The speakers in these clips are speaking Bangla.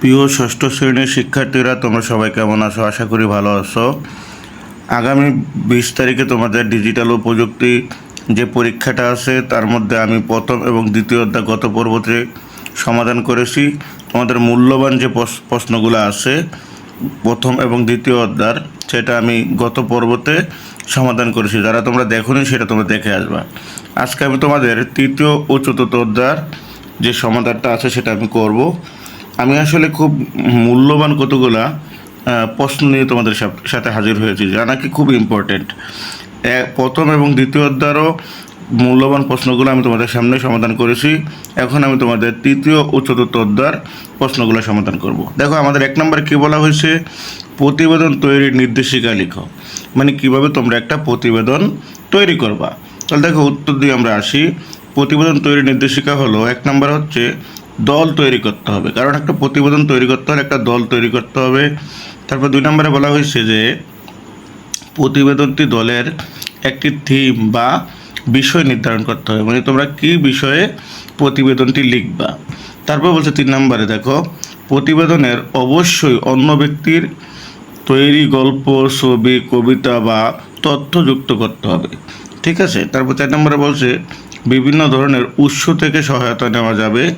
প্রিয় ষষ্ঠ শ্রেণির শিক্ষার্থীরা, তোমরা সবাই কেমন আছো? আশা করি ভালো আছো। আগামী বিশ তারিখে তোমাদের ডিজিটাল ও প্রযুক্তি যে পরীক্ষাটা আছে, তার মধ্যে আমি প্রথম এবং দ্বিতীয় অধ্যায় গত পর্বতে সমাধান করেছি। তোমাদের মূল্যবান যে প্রশ্নগুলো আছে, প্রথম এবং দ্বিতীয় অধ্যায় সেটা আমি গত পর্বতে সমাধান করেছি। যারা তোমরা দেখোনি, সেটা তোমরা দেখে আসবা। আজকে আমি তোমাদের তৃতীয় ও চতুর্থ অধ্যায় যে সমাধানটা আছে, সেটা আমি করব। আমি আসলে খুব মূল্যবান কতগুলা প্রশ্ন নিয়ে তোমাদের সাথে হাজির হয়েছি যা নাকি খুব ইম্পর্টেন্ট প্রথম এবং দ্বিতীয় অধ্যায়েরও মূল্যবান প্রশ্নগুলো আমি তোমাদের সামনে সমাধান করেছি। এখন আমি তোমাদের তৃতীয় ও চতুর্থ অধ্যায়ের প্রশ্নগুলো সমাধান করব। দেখো, আমাদের এক নম্বর কী বলা হয়েছে? প্রতিবেদন তৈরির নির্দেশিকা লিখো। মানে কীভাবে তোমরা একটা প্রতিবেদন তৈরি করবা। তাহলে দেখো, উত্তর দিয়ে আমরা আসি। প্রতিবেদন তৈরির নির্দেশিকা হলো, এক নম্বর হচ্ছে দল তৈরি করতে হবে। কারণ একটা প্রতিবেদন তৈরি করতে হলে একটা দল তৈরি করতে হবে। তারপর দুই নম্বরে বলা হয়েছে যে, প্রতিবেদনটি দলের একটি থিম বা বিষয় নির্ধারণ করতে হবে। মানে তোমরা কী বিষয়ে প্রতিবেদনটি লিখবা। তারপর বলছে তিন নম্বরে, দেখো, প্রতিবেদনের অবশ্যই অন্য ব্যক্তির তৈরি গল্প, ছবি, কবিতা বা তথ্য যুক্ত করতে হবে। ঠিক আছে? তারপর চার নম্বরে বলছে বিভিন্ন ধরনের উৎস থেকে সহায়তা নেওয়া যাবে।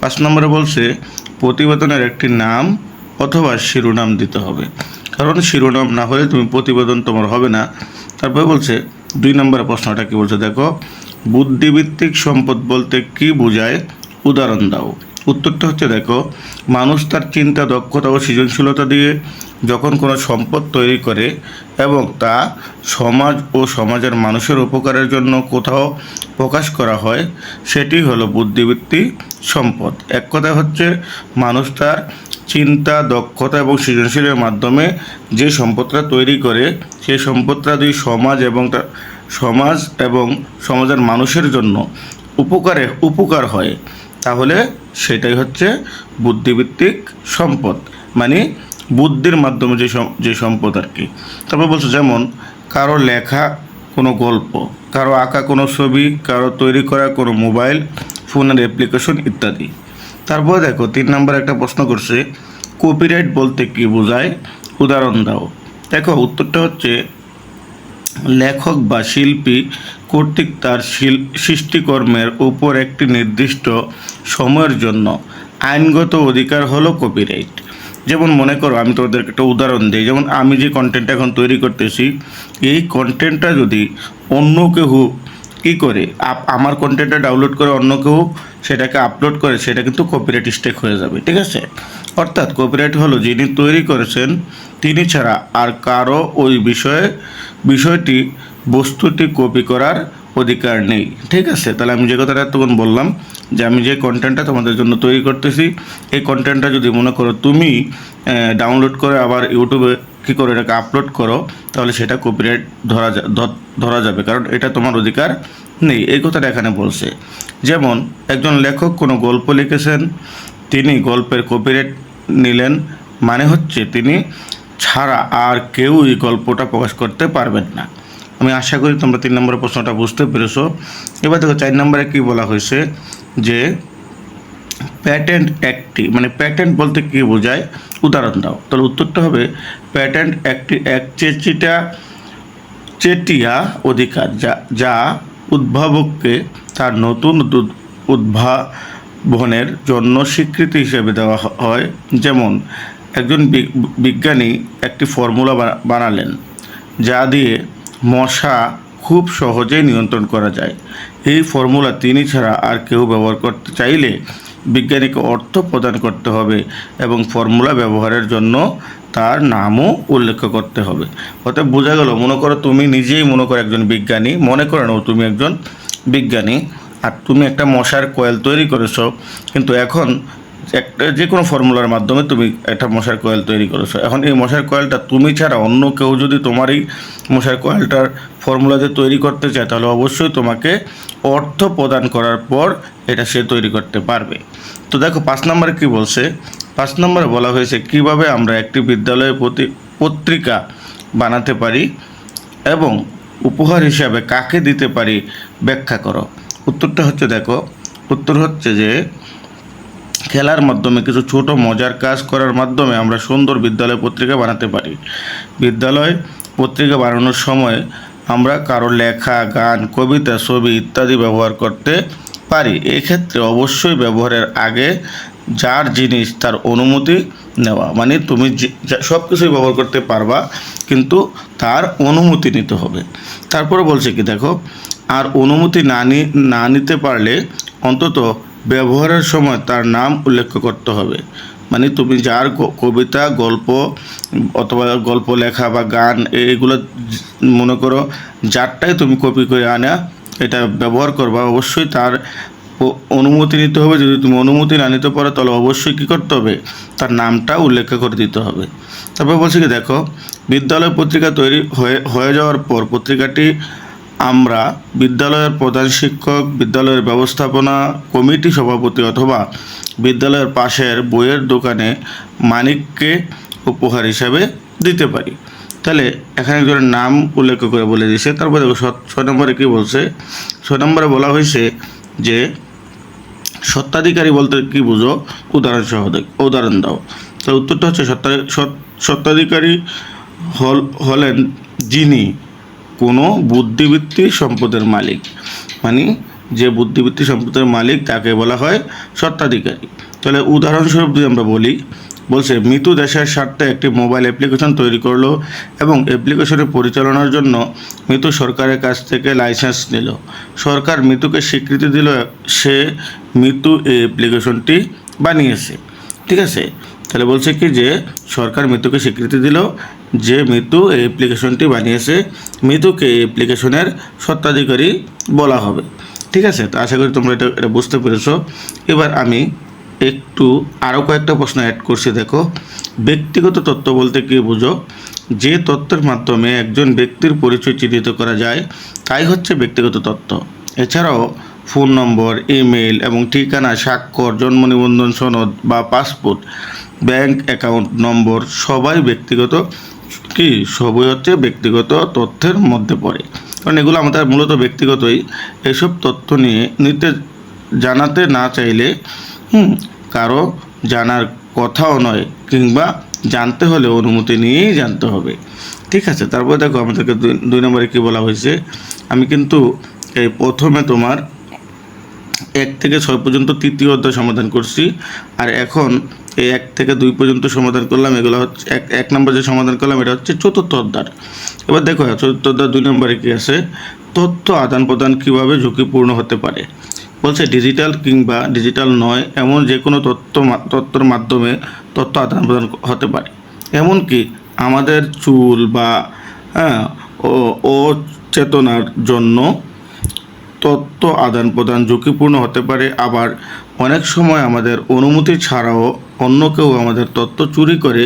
পাঁচ নম্বরে বলছে, প্রতিবেদনের একটি নাম অথবা শিরোনাম দিতে হবে। কারণ শিরোনাম না হলে তুমি প্রতিবেদন তোমার হবে না। তারপরে বলছে, দুই নম্বর প্রশ্নটা কি বলছে, দেখো বুদ্ধিভিত্তিক সম্পদ বলতে কি বোঝায়? উদাহরণ দাও। উত্তরটা হচ্ছে, দেখো, মানুষ তার চিন্তা, দক্ষতা ও সৃজনশীলতা দিয়ে যখন কোনো সম্পদ তৈরি করে এবং তা সমাজ ও সমাজের মানুষের উপকারের জন্য কোথাও প্রকাশ করা হয়, সেটি হলো বুদ্ধিবৃত্তি সম্পদ। এক কথায় হচ্ছে, মানুষ তার চিন্তা, দক্ষতা এবং সৃজনশীলের মাধ্যমে যে সম্পদটা তৈরি করে সেই সম্পদটা যদি সমাজ এবং সমাজ এবং সমাজের মানুষের জন্য উপকারে, উপকার হয়, তাহলে সেটাই হচ্ছে বুদ্ধিভিত্তিক সম্পদ। মানে বুদ্ধির মাধ্যমে যে যে সম্পদ আর কি। তারপর বলছে, যেমন, কারও লেখা কোনো গল্প, কারও আঁকা কোনো ছবি, কারও তৈরি করা কোনো মোবাইল, ফোনের অ্যাপ্লিকেশন ইত্যাদি। তারপর দেখো, তিন নম্বর একটা প্রশ্ন করছে কপিরাইট বলতে কি বোঝায়? উদাহরণ দাও। দেখো, উত্তরটা হচ্ছে, লেখক বা শিল্পী কর্তৃক তার সৃষ্টিকর্মের উপর একটি নির্দিষ্ট সময়ের জন্য আইনগত অধিকার হলো কপিরাইট যেমন মনে করো, আমি তোমাদেরকে একটা উদাহরণ দিই, যেমন আমি যে কন্টেন্ট এখন তৈরি করতেছি, এই কন্টেন্টটা যদি অন্য কেউ কী করে আমার কন্টেন্টটা ডাউনলোড করে অন্য কেউ, সেটাকে আপলোড করে, সেটা কিন্তু কপিরাইট স্টেক হয়ে যাবে, ঠিক আছে? অর্থাৎ কপিরাইট হলো যিনি তৈরি করেছেন, তিনি ছাড়া আর কারও ওই বিষয়ে, বিষয়টি, বস্তুটি কপি করার অধিকার নেই। ঠিক আছে? তাহলে আমি যে কথাটা তখন বললাম, যে আমি যে কন্টেন্টটা তোমাদের জন্য তৈরি করতেছি, এই কন্টেন্টটা যদি মনে করো তুমি ডাউনলোড করে আবার ইউটিউবে কী করে, এটাকে আপলোড করো, তাহলে সেটা কপিরাইট ধরা ধরা যাবে। কারণ এটা তোমার অধিকার নেই। এই কথাটা এখানে বলছে। যেমন, একজন লেখক কোনো গল্প লিখেছেন, তিনি গল্পের কপিরাইট নিলেন মানে হচ্ছে তিনি ছাড়া আর কেউ এই গল্পটা প্রকাশ করতে পারবেন না। আমি আশা করি তোমরা তিন নম্বরের প্রশ্নটা বুঝতে পেরেছ। এবার দেখো চার নম্বরে কী বলা হয়েছে যে প্যাটেন্ট অ্যাক্টটি মানে প্যাটেন্ট বলতে কী বোঝায়? উদাহরণ দাও। তাহলে উত্তরটা হবে প্যাটেন্ট একটি এক চেচিটা চেটিয়া অধিকার, যা যা উদ্ভাবককে তার নতুন উদ্ভাবনের জন্য স্বীকৃতি হিসেবে দেওয়া হয়। যেমন, একজন বিজ্ঞানী একটি ফর্মুলা বানালেন, যা দিয়ে মশা খুব সহজেই নিয়ন্ত্রণ করা যায়। এই ফর্মুলা তিনি ছাড়া আর কেউ ব্যবহার করতে চাইলে বিজ্ঞানীকে অর্থ প্রদান করতে হবে এবং ফর্মুলা ব্যবহারের জন্য তার নামও উল্লেখ করতে হবে। অর্থাৎ বোঝা গেল, মনে করো তুমি নিজেই মনে করো একজন বিজ্ঞানী, মনে করে নাও তুমি একজন বিজ্ঞানী। আর তুমি একটা মশার কয়েল তৈরি করেছ, কিন্তু এখন একটা যে কোনো ফর্মুলার মাধ্যমে তুমি একটা মশার কয়েল তৈরি করেছ। এখন এই মশার কয়েলটা তুমি ছাড়া অন্য কেউ যদি তোমার এই মশার কয়েলটার ফর্মুলা দিয়ে তৈরি করতে চায়, তাহলে অবশ্যই তোমাকে অর্থ প্রদান করার পর এটা সে তৈরি করতে পারবে। তো দেখো, পাঁচ নম্বরে কী বলছে? পাঁচ নম্বরে বলা হয়েছে, কীভাবে আমরা একটি বিদ্যালয়ের প্রতি, পত্রিকা বানাতে পারি এবং উপহার হিসাবে কাকে দিতে পারি ব্যাখ্যা করো? উত্তরটা হচ্ছে, দেখো, উত্তর হচ্ছে যে খেলার মাধ্যমে কিছু ছোট মজার কাজ করার মাধ্যমে আমরা সুন্দর বিদ্যালয় পত্রিকা বানাতে পারি। বিদ্যালয় পত্রিকা বানানোর সময় আমরা কারও লেখা, গান, কবিতা, ছবি ইত্যাদি ব্যবহার করতে পারি। এক্ষেত্রে অবশ্যই ব্যবহারের আগে যার জিনিস তার অনুমতি নেওয়া মানে তুমি সব কিছুই ব্যবহার করতে পারবা, কিন্তু তার অনুমতি নিতে হবে। তারপরে বলছে কি, দেখো, আর অনুমতি না, নি নিতে পারলে অন্তত ব্যবহারের সময় তার নাম উল্লেখ করতে হবে। মানে তুমি যার কবিতা, গল্প অথবা গল্প, লেখা বা গান, এগুলো মনে করো, যারটাই তুমি কপি করে আনা, এটা ব্যবহার করবা। অবশ্যই তার অনুমতি নিতে হবে। যদি তুমি অনুমতি না নিতে পারো, তাহলে অবশ্যই কী করতে হবে? তার নামটা উল্লেখ করে দিতে হবে। তারপর বলছি কি, দেখো, বিদ্যালয় পত্রিকা তৈরি হয়ে হয়ে যাওয়ার পর পত্রিকাটি আমরা বিদ্যালয়ের প্রধান শিক্ষক, বিদ্যালয়ের ব্যবস্থাপনা কমিটি সভাপতি অথবা বিদ্যালয়ের পাশের বইয়ের দোকানে মানিককে উপহার হিসাবে দিতে পারি। তাহলে এখানে একজনের নাম উল্লেখ করে বলে দিয়েছে। তারপরে দেখো ছয় নম্বরে কী বলছে? ছয় নম্বরে বলা হয়েছে যে, সত্ত্বাধিকারী বলতে কি বুঝো? উদাহরণ সহ উদাহরণ দাও। তো উত্তরটা হচ্ছে সত্তা হল হলেন যিনি কোনো বুদ্ধিবৃত্তি সম্পদের মালিক। মানে যে বুদ্ধিবৃত্তি সম্পদের মালিক তাকে বলা হয় সত্ত্বাধিকারী তাহলে উদাহরণস্বরূপ যদি আমরা বলি, বলছে মৃত্যু দেশের স্বার্থে একটি মোবাইল অ্যাপ্লিকেশন তৈরি করল এবং অ্যাপ্লিকেশনের পরিচালনার জন্য মৃত্যু সরকারের কাছ থেকে লাইসেন্স নিল। সরকার মৃত্যুকে স্বীকৃতি দিল, সে মৃত্যু এই অ্যাপ্লিকেশনটি বানিয়েছে। ঠিক আছে? তাহলে বলছে কি যে, সরকার মৃত্যুকে স্বীকৃতি দিল, যে মৃত্যু এই অ্যাপ্লিকেশনটি বানিয়েছে, মৃত্যুকে এই অ্যাপ্লিকেশনের সত্ত্বাধিকারী বলা হবে। ঠিক আছে? তো আশা করি তোমরা এটা এটা বুঝতে পেরেছ। এবার আমি একটু আরও কয়েকটা প্রশ্ন অ্যাড করছি, দেখো। ব্যক্তিগত তথ্য বলতে কি বুঝো? যে তথ্যের মাধ্যমে একজন ব্যক্তির পরিচয় চিহ্নিত করা যায়, তাই হচ্ছে ব্যক্তিগত তথ্য এছাড়াও ফোন নম্বর ইমেল এবং ঠিকানা, স্বাক্ষর, জন্ম নিবন্ধন সনদ বা পাসপোর্ট ব্যাংক অ্যাকাউন্ট নম্বর সবাই ব্যক্তিগত কি? সবই হচ্ছে ব্যক্তিগত তথ্যের মধ্যে পড়ে। কারণ এগুলো আমাদের মূলত ব্যক্তিগতই। এসব তথ্য নিয়ে নিতে জানাতে না চাইলে, হুম, কারও জানার কথাও নয়, কিংবা জানতে হলে অনুমতি নিয়েই জানতে হবে। ঠিক আছে, তারপরে দেখো আমাদেরকে দুই নম্বরে কী বলা হয়েছে? আমি কিন্তু এই প্রথমে তোমার এক থেকে ছয় পর্যন্ত তৃতীয় অধ্যায় সমাধান করছি। আর এখন এই এক থেকে দুই পর্যন্ত সমাধান করলাম, এগুলো হচ্ছে এক এক নম্বর যে সমাধান করলাম, এটা হচ্ছে চতুর্থ অধ্যায়। এবার দেখো, চতুর্থ অধ্যায় দুই নম্বরে কী আছে? তথ্য আদান প্রদান কীভাবে ঝুঁকিপূর্ণ হতে পারে? বলছে ডিজিটাল কিংবা ডিজিটাল নয়, এমন যে কোনো তথ্য তথ্যর মাধ্যমে তথ্য আদান প্রদান হতে পারে। এমনকি আমাদের চুল বা হ্যাঁ ও, অচেতনার জন্য তথ্য আদান প্রদান ঝুঁকিপূর্ণ হতে পারে। আবার অনেক সময় আমাদের অনুমতি ছাড়াও অন্য কেউ আমাদের তথ্য চুরি করে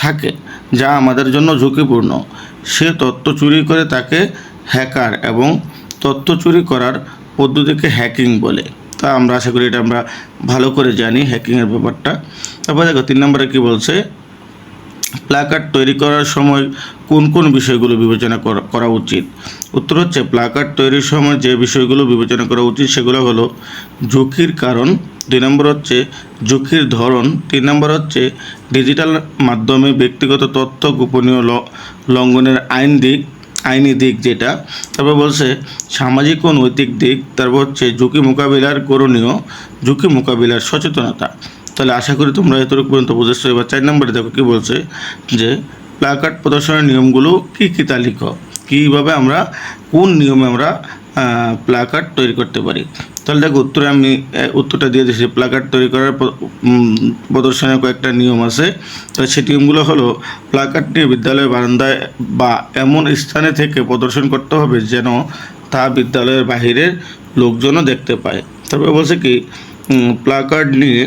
থাকে, যা আমাদের জন্য ঝুঁকিপূর্ণ। সে তথ্য চুরি করে তাকে হ্যাকার এবং তথ্য চুরি করার পদ্ধতিকে হ্যাকিং বলে। তা আমরা আশা করি এটা আমরা ভালো করে জানি, হ্যাকিংয়ের ব্যাপারটা। তারপরে দেখো, তিন নম্বরে কী বলছে? প্ল্যাকার্ড তৈরি করার সময় কোন কোন বিষয়গুলো বিবেচনা করা- উচিত? উত্তর হচ্ছে প্ল্যাকার্ড তৈরির সময় যে বিষয়গুলো বিবেচনা করা উচিত সেগুলো হলো ঝুঁকির কারণ, দুই নম্বর হচ্ছে ঝুঁকির ধরন, তিন নম্বর হচ্ছে ডিজিটাল মাধ্যমে ব্যক্তিগত তথ্য, গোপনীয় লঙ্ঘনের আইন দিক, আইনি দিক যেটা, তারপর বলছে সামাজিক ও নৈতিক দিক, তারপর হচ্ছে ঝুঁকি মোকাবিলার করণীয়, ঝুঁকি মোকাবিলার সচেতনতা। তাহলে আশা করি তোমরা এতটুকু পর্যন্ত বুঝেছ। এবার চার নম্বরে দেখো কি বলছে যে, প্লাকার্ড প্রদর্শনের নিয়মগুলো কী কী তা কীভাবে আমরা, কোন নিয়মে আমরা প্লাকার্ড তৈরি করতে পারি। তাহলে দেখো উত্তরে আমি উত্তরটা দিয়ে দিয়েছি। প্লাকার্ড তৈরি করার প্রদর্শনের কয়েকটা নিয়ম আছে। তো সেই নিয়মগুলো হলো, প্লাকার্ড নিয়ে বিদ্যালয়ের বারান্দায় বা এমন স্থানে থেকে প্রদর্শন করতে হবে যেন তা বিদ্যালয়ের বাহিরের লোকজনও দেখতে পায়। তারপরে বলছে কি প্লাকার্ড নিয়ে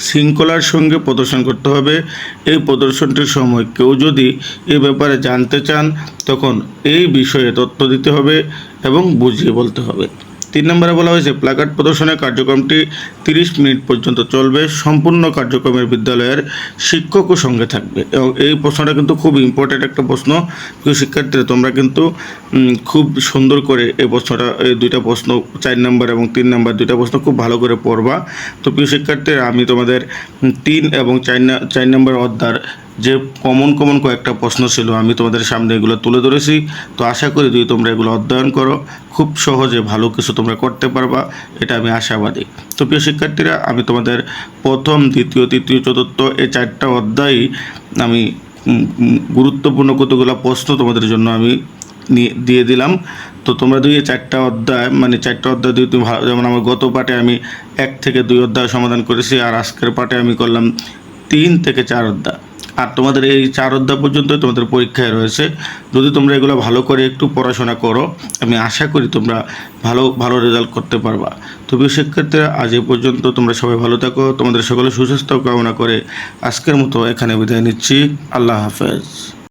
শৃঙ্খলার সঙ্গে প্রদর্শন করতে হবে। এই প্রদর্শনটির সময় কেউ যদি এ ব্যাপারে জানতে চান, তখন এই বিষয়ে তথ্য দিতে হবে এবং বুঝিয়ে বলতে হবে। তিন নম্বরে বলা হয়েছে, প্লাকার্ড প্রদর্শনের কার্যক্রমটি তিরিশ মিনিট পর্যন্ত চলবে, সম্পূর্ণ কার্যক্রমের বিদ্যালয়ের শিক্ষকও সঙ্গে থাকবে। এবং এই প্রশ্নটা কিন্তু খুব ইম্পর্ট্যান্ট একটা প্রশ্ন শিক্ষার্থীরা, তোমরা কিন্তু খুব সুন্দর করে এই প্রশ্নটা, এই দুইটা প্রশ্ন, চার নম্বর এবং তিন নম্বর দুইটা প্রশ্ন খুব ভালো করে পড়বা। তো প্রিয় শিক্ষার্থীরা, আমি তোমাদের তিন এবং চার চার নম্বর অধ্যার যে কমন কমন কয়েকটা প্রশ্ন ছিল, আমি তোমাদের সামনে এগুলো তুলে ধরেছি। তো আশা করি যদি তোমরা এগুলো অধ্যয়ন করো, খুব সহজে ভালো কিছু তোমরা করতে পারবা, এটা আমি আশাবাদী। তো প্রিয় শিক্ষার্থীরা, আমি তোমাদের প্রথম, দ্বিতীয়, তৃতীয়, চতুর্থ এই চারটা অধ্যায়ই আমি গুরুত্বপূর্ণ কতগুলো প্রশ্ন তোমাদের জন্য আমি দিয়ে দিলাম। তো তোমরা দুই চারটা অধ্যায় মানে চারটা অধ্যায় দুই তুমি যেমন আমার গত পাঠে আমি এক থেকে দুই অধ্যায় সমাধান করেছি, আর আজকের পাঠে আমি করলাম তিন থেকে চার অধ্যায়। আর তোমাদের এই চার অধ্যায় পর্যন্ত তোমাদের পরীক্ষায় রয়েছে। যদি তোমরা এগুলো ভালো করে একটু পড়াশোনা করো, আমি আশা করি তোমরা ভালো ভালো রেজাল্ট করতে পারবা। তবে শিক্ষার্থীরা, আজ এই পর্যন্ত তোমরা সবাই ভালো থাকো। তোমাদের সকলে সুস্বাস্থ্য কামনা করে আজকের মতো এখানে বিদায় নিচ্ছি। আল্লাহ হাফেজ।